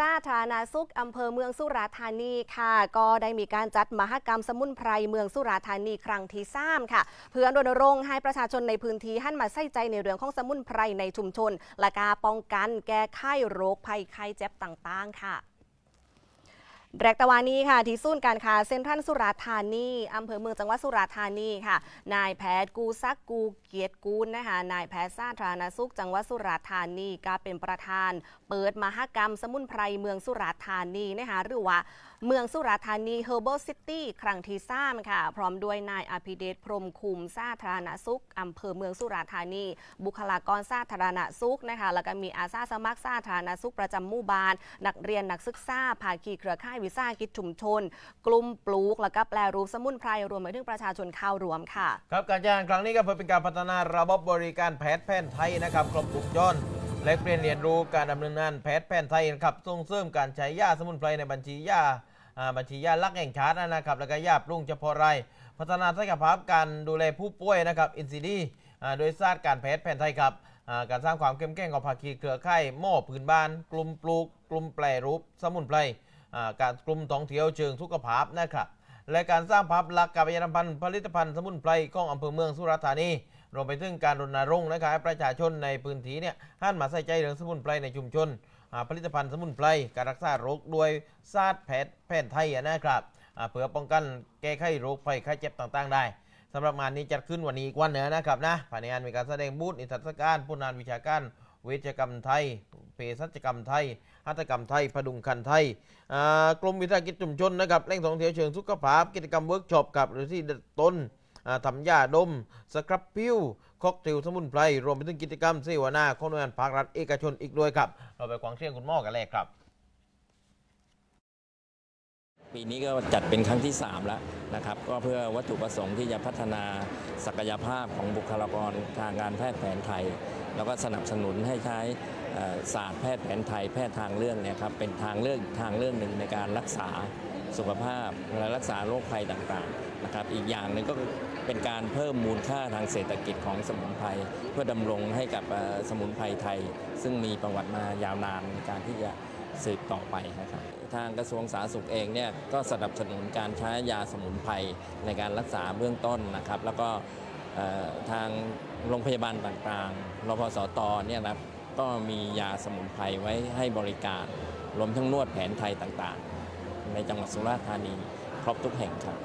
สาธารณสุขอำเภอเมืองสุราษฎร์ธานีค่ะ ก็ได้มีการจัดมหกรรมสมุนไพรเมืองสุราษฎร์ธานีครั้งที่3ค่ะ เพื่อรณรงค์ให้ประชาชนในพื้นที่หันมาใส่ใจในเรื่องของสมุนไพรในชุมชน และการป้องกันแก้ไขโรคภัยไข้เจ็บต่างๆ ค่ะ แรกตะวันนี้ค่ะ ที่ศูนย์การค้าเซ็นทรัลสุราษฎร์ธานีอำเภอเมืองจังหวัดสุราษฎร์ธานีค่ะ นายแพทย์กูซักกูเกียรติกูลนะคะ นายแพทย์สาธารณสุข จังหวัดสุราษฎร์ธานีก็เป็นประธาน เปิดมหกรรมสมุนไพรเมืองสุราษฎร์ธานีนะคะหรือว่าเมืองสุราษฎร์ธานี Herbal City ครั้งที่สามค่ะ พร้อมด้วยนายอภิเดชพรมคุมสาธารณสุขอำเภอเมืองสุราษฎร์ธานี บุคลากรสาธารณสุขนะคะแล้วก็มีอาสาสมัครสาธารณสุขประจำหมู่บ้านนักเรียนนักศึกษาภาคีเครือข่ายวิสาหกิจชุมชน กลุ่มปลูก แล้วก็แปลรูปสมุนไพรรวมไปถึงประชาชนเข้ารวมค่ะ ครับการจ้างครั้งนี้ก็เพื่อเป็นการพัฒนาระบบบริการแพทย์แผนไทยนะครับครบวงจรและเปลี่ยนเรียนรู้การดำเนินงานแพทย์แผนไทยนะครับส่งเสริมการใช้ยาสมุนไพรในบัญชียาอ่าบัญชียาลักแห่งชาตินะครับ แล้วก็ยาปรุงเฉพาะไรพัฒนาศักยภาพการดูแลผู้ป่วยนะครับอินซีดีโดยศาสตร์การแพทย์แผนไทยครับการสร้างความเข้มแข็งของภาคีเครือข่ายหม้อพื้นบ้าน กลุ่มปลูก กลุ่มแปรรูป สมุนไพร การกลุ่มท่องเที่ยวเชิงสุขภาพนะครับและการสร้างภาพลักษณ์การประชาสัมพันธ์ผลิตภัณฑ์สมุนไพรของอำเภอเมืองสุราษฎร์ธานีรวมไปถึงการรณรงค์นะครับประชาชนในพื้นที่เนี่ยหันมาใส่ใจเรื่องสมุนไพรในชุมชนผลิตภัณฑ์สมุนไพรการรักษาโรคด้วยศาสตร์แพทย์แผนไทยนะครับเพื่อป้องกันแก้ไขโรคภัยไข้เจ็บต่างๆ ได้สำหรับงานนี้จัดขึ้นวันนี้อีกวันเหนือนะครับนะภายในงานมีการแสดงบูธนิทรรศการผู้นานวิชาการเวชกรรมไทย ภสัชกรรมไทยหัตถกรรมไทยพดุงคันไทยกรมวิสาหกิจชุมชนนะครับแหล่งท่องเที่ยวเชิงสุขภาพ กิจกรรมเวิร์กช็อปกับหรือที่ต้นทำยาดม สครับพิ้วค็อกเทลสมุนไพรรวมไปถึงกิจกรรมเสวนาของหน่วยงานภาครัฐเอกชนอีกด้วยครับ เราไปควางเชียงคุณหมอกันเลยครับ ปีนี้ก็จัดเป็นครั้งที่ 3 แล้วนะครับ ก็เพื่อวัตถุประสงค์ที่จะพัฒนาศักยภาพของบุคลากรทางการแพทย์แผนไทย แล้วก็สนับสนุนให้ใช้ศาสตร์แพทย์แผนไทยแพทย์ทางเลือกเนี่ยครับเป็นทางเลือกอีกทางเลือกหนึ่งในการรักษาสุขภาพและรักษาโรคภัยต่างๆนะครับ อีกอย่างหนึ่งก็เป็นการเพิ่มมูลค่าทางเศรษฐกิจของสมุนไพรเพื่อดำรงให้กับสมุนไพรไทย ซึ่งมีประวัติมายาวนานในการที่จะ สืบต่อไปนะครับทางกระทรวงสาธารณสุขเองเนี่ยก็สนับสนุนการใช้ยาสมุนไพรในการรักษาเบื้องต้นนะครับ แล้วก็ทางโรงพยาบาลต่างๆรพสตเนี่ยนะก็มียาสมุนไพรไว้ให้บริการรวมทั้งนวดแผนไทยต่างๆ ในจังหวัดสุราษฎร์ธานีครบทุกแห่งครับ